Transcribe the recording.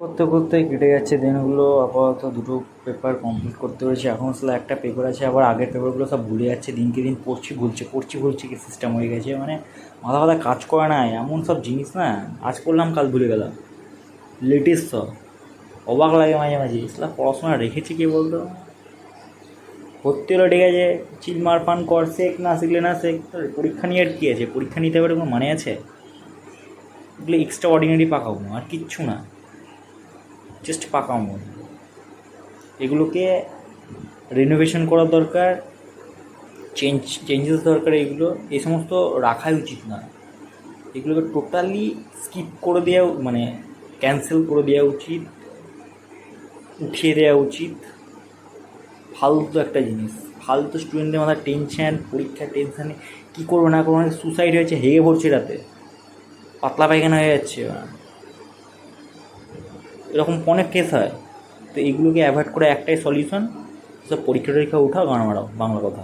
করতে করতে কেটে যাচ্ছে দিনগুলো, আপাতত দুটো পেপার কমপ্লিট করতে পেরেছি। এখন আসলে একটা পেপার আছে, আবার আগের পেপারগুলো সব ভুলে যাচ্ছে। দিনকে দিন পড়ছি, ভুলছে পড়ছি ভুলছি কি সিস্টেম হয়ে গেছে। মানে মাথা মাথা কাজ করে না, এমন সব জিনিস না। আজ করলাম, কাল ভুলে গেলাম। লেটেস্ট সব। অবাক লাগে মাঝে মাঝে। ইসলা পড়াশোনা রেখেছে কে বলতো? ভর্তি হলো, ঠিক আছে। চিল মার ফান কর, শেখ না শিখলে না শেখ। পরীক্ষা নিয়ে আর কী আছে? পরীক্ষা নিতে পারে কোনো মানে আছে? এগুলো এক্সট্রা অর্ডিনারি পাকাবো, আর কিচ্ছু না। জাস্ট পাকা পাকামো এগুলোকে রিনোভেশন করার দরকার চেঞ্জ চেঞ্জেস দরকার এগুলো। এই সমস্ত রাখাই উচিত না। এগুলোকে টোটালি স্কিপ করে দেওয়া মানে ক্যান্সেল করে দেওয়া উচিত, উঠিয়ে দেওয়া উচিত। ফালতু একটা জিনিস। ফালতু স্টুডেন্টদের মাথায় টেনশন পরীক্ষার টেনশানে কী করব না করব সুসাইড হয়েছে, হেগে পড়ছে রাতে। পাতলা পায়খানা হয়ে যাচ্ছে। এরকম অনেক কেস হয়। তো এগুলোকে অ্যাভয়েড করে একটাই সলিউশন সব পরীক্ষা টরীক্ষা উঠাও, গান মারাও বাংলা কথা।